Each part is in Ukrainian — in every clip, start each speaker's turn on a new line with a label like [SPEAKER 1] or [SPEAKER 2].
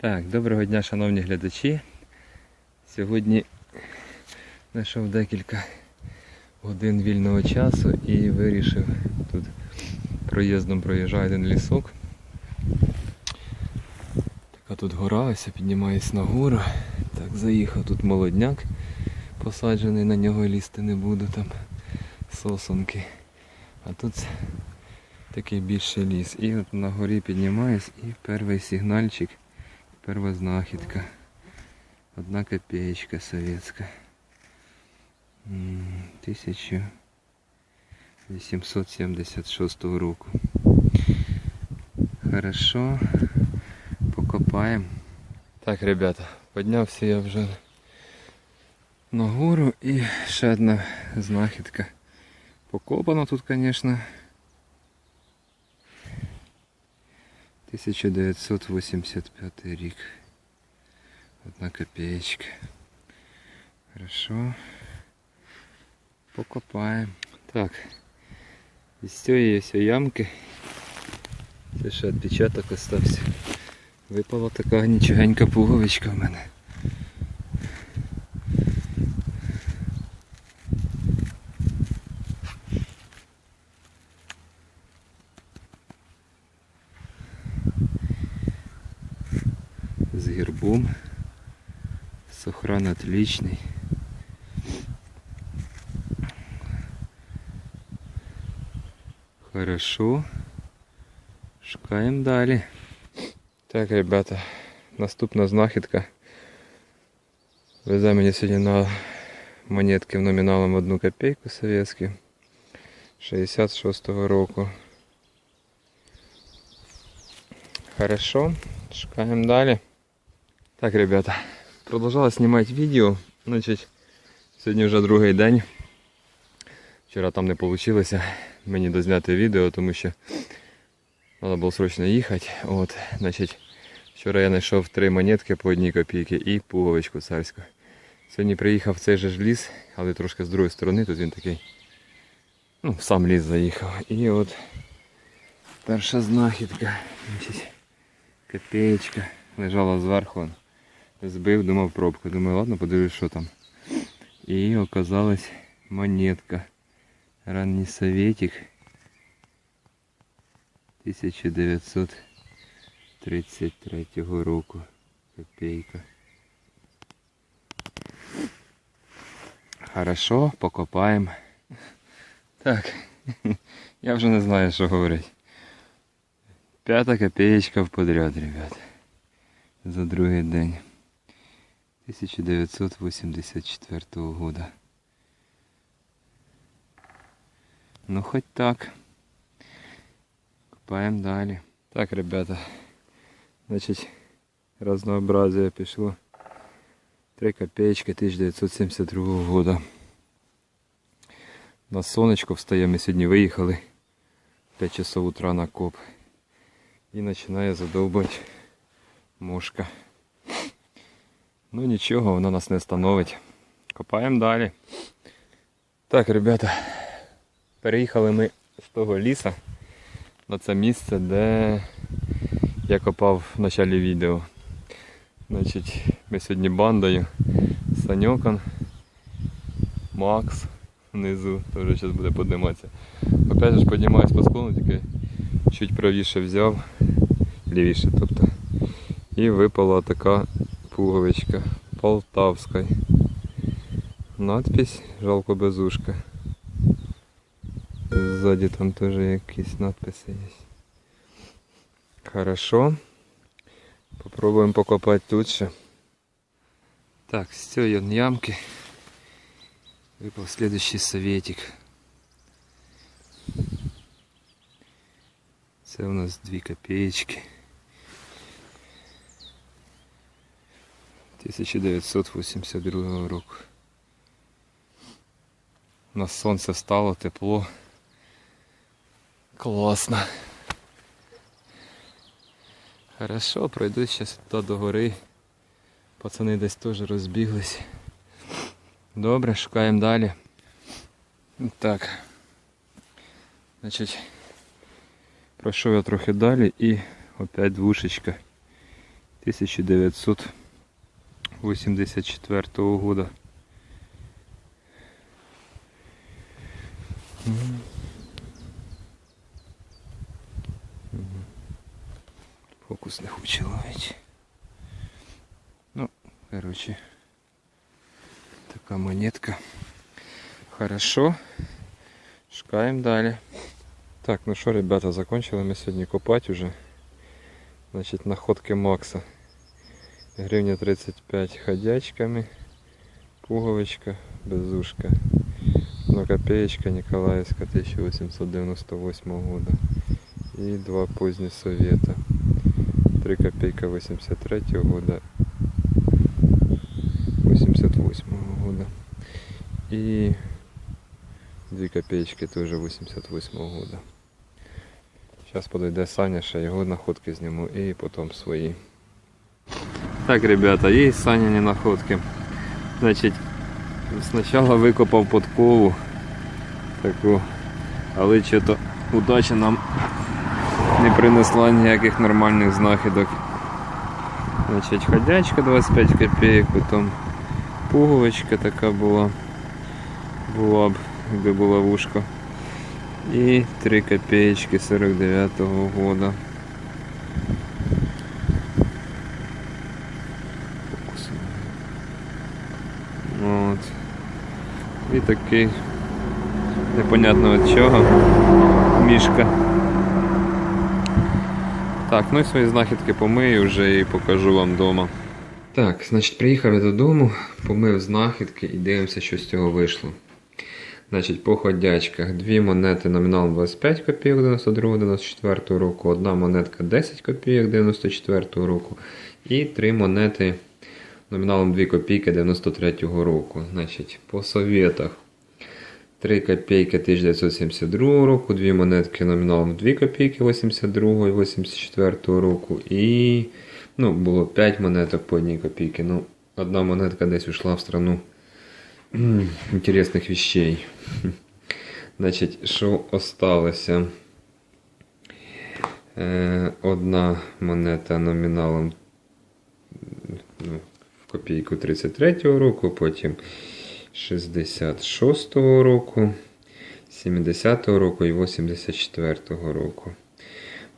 [SPEAKER 1] Так, доброго дня, шановні глядачі. Сьогодні знайшов декілька годин вільного часу і вирішив тут проїздом проїжджає один лісок. Така тут гора, ось я піднімаюсь на гору. Так, заїхав тут молодняк посаджений, на нього лізти не буду, там сосонки. А тут такий більший ліс. І от на горі піднімаюсь і перший сигнальчик. Перша знахідка. Одна копеечка советська. М, 1876 року. Хорошо. Покопаємо. Так, ребята, піднявся я вже на гору і ще одна знахідка. Покопана тут, звісно. 1985 рік. Одна копеечка. Хорошо. Покопаємо. Так. Із цієї ось ямки. Це ще відпечаток остався. Випала така нічогенька пуговичка в мене. гербом. Сохран отличный. Хорошо. Шукаємо далі. Так, ребята, наступна знахідка. Везе мені сьогодні на монетки в номіналом 1 копійку совєтські 66-го року. Хорошо, шукаємо далі. Так, ребята, продовжала знімати відео. Значить, сьогодні вже другий день. Вчора там не вийшло мені дозняти відео, тому що треба було срочно їхати. От, значить, вчора я знайшов три монетки по одній копійці і пуговичку царську. Сьогодні приїхав в цей же ж ліс, але трошки з другої сторони, тут він такий. Ну, сам ліс заїхав. І от перша знахідка. Значить, копеечка лежала зверху. Збив, думав пробку. Думаю, ладно, подивлюсь, що там. І оказалась монетка. Ранній советик. 1933 року. Копейка. Хорошо, покопаємо. Так, я вже не знаю, що говорити. П'ята копеечка в подряд, ребят. За другий день. 1984 года. Ну хоть так. Копаємо далі. Так, ребята. Значить, разнообразие пішло. 3 копеечки 1972 года. На сонечко встає, ми сьогодні виїхали. 5 часов утра на коп. І починає задовбати мушка. Ну нічого, вона нас не становить. Копаємо далі. Так, ребята, переїхали ми з того ліса на це місце, де я копав в началі відео. Значить, ми сьогодні бандою Саньокон, Макс внизу, теж зараз буде підніматися. Опять же ж піднімаюсь по склону, тільки чуть правіше взяв, лівіше, тобто. І випала така пуговичка Полтавська. Надпись жалко безушка. Сзади там теж якісь надписи є. Хорошо. Попробуємо покопати тут ще. Так, з цієї ямки випав следующий советик. Це у нас 2 копеечки. 1982 року. У нас сонце стало, тепло. Класно. Хорошо, пройду зараз туди до гори. Пацани десь теж розбіглись. Добре, шукаємо далі. Так. Значить, пройшов я трохи далі і опять двушечка 1900. 84 -го года. Фокус не хоче ловити. Ну, короче, така монетка. Хорошо. Шукаємо далі. Так, ну що, ребята, закончили ми сьогодні копати уже. Значить, находки Макса. Гривня 35 ходячками. Пуговичка, безушка. Ну, копеечка Николаевска 1898 года. И два поздних совета. 3 копейка 83 года. 88 года. И 2 копеечки тоже 88 года. Зараз подойде Саня, ще його находки зніму і потім свої. Так, ребята, є Саняні находки. Значить, спочатку викопав подкову таку, але що-то удача нам не принесла ніяких нормальних знахідок. Значить, ходячка 25 копійок, потім пуговичка така була. Була б, якби була вушко. И 3 копеечки 49 -го года. Фокус. Вот. І такий непонятно від чого. Мішка. Так, ну і свої знахідки помию вже і покажу вам вдома. Так, значить, приїхав я додому, помив знахідки і дивимося, що з цього вийшло. Значить, по ходячках дві монети номіналом 25 копійок 92-94 року, одна монетка 10 копійок 94 року і три монети номіналом 2 копійки 93 року. Значить, по совєтах 3 копійки 1972 року, дві монетки номіналом 2 копійки 82 і 84 року і ну, було 5 монеток по 1 копійки. Ну, одна монетка десь ушла в страну м, интересных вещей. Значить, що осталося? Е, одна монета номіналом ну, копійку 33-го року, потім 66-го року, 70-го року і 84-го року.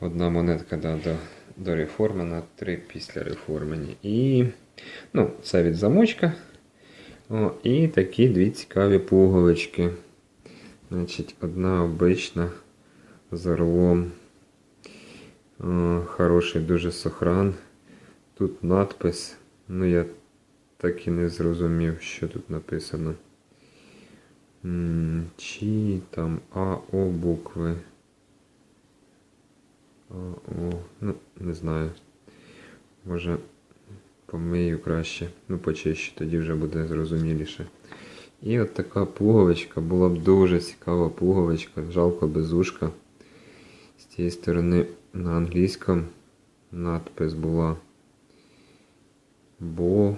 [SPEAKER 1] Одна монетка да, до, до реформи, на три після реформи. І ну, це від замочка. О, і такі дві цікаві пуговички. Значить, одна обична з орлом. О, хороший дуже сохран. Тут надпис. Ну я так і не зрозумів, що тут написано. Чи там АО букви. АО. Ну, не знаю. Може помию краще. Ну, почище, тоді вже буде зрозуміліше. І от така пуговичка, була б дуже цікава пуговичка, жалко без ушка. З цієї сторони на англійському надпис була Бо.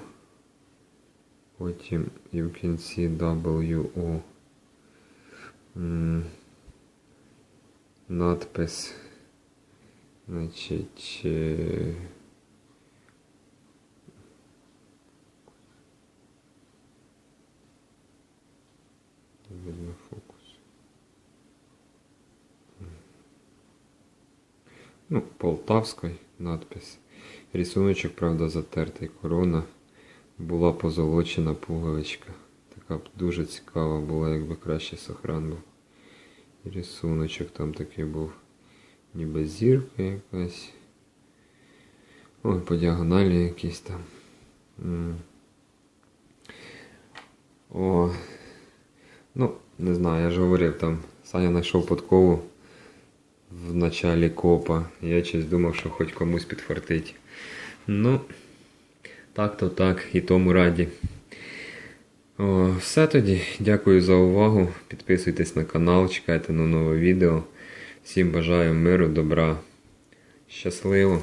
[SPEAKER 1] Потім you can see WO. Надпис. Значить. Видно фокус. Ну, Полтавський надпис. Рисуночок, правда, затертий. Корона була позолочена пуговичка. Така б дуже цікава була, якби краще сохран був. І рисуночок там такий був. Ніби зірка якась. Ой, по діагоналі якісь там. О, Ну, не знаю, я ж говорив, там Саня знайшов подкову в началі копа. Я щось думав, що хоч комусь підфартить. Ну, так то так, і тому раді. О, все тоді. Дякую за увагу. Підписуйтесь на канал, чекайте на нове відео. Всім бажаю миру, добра. Щасливо!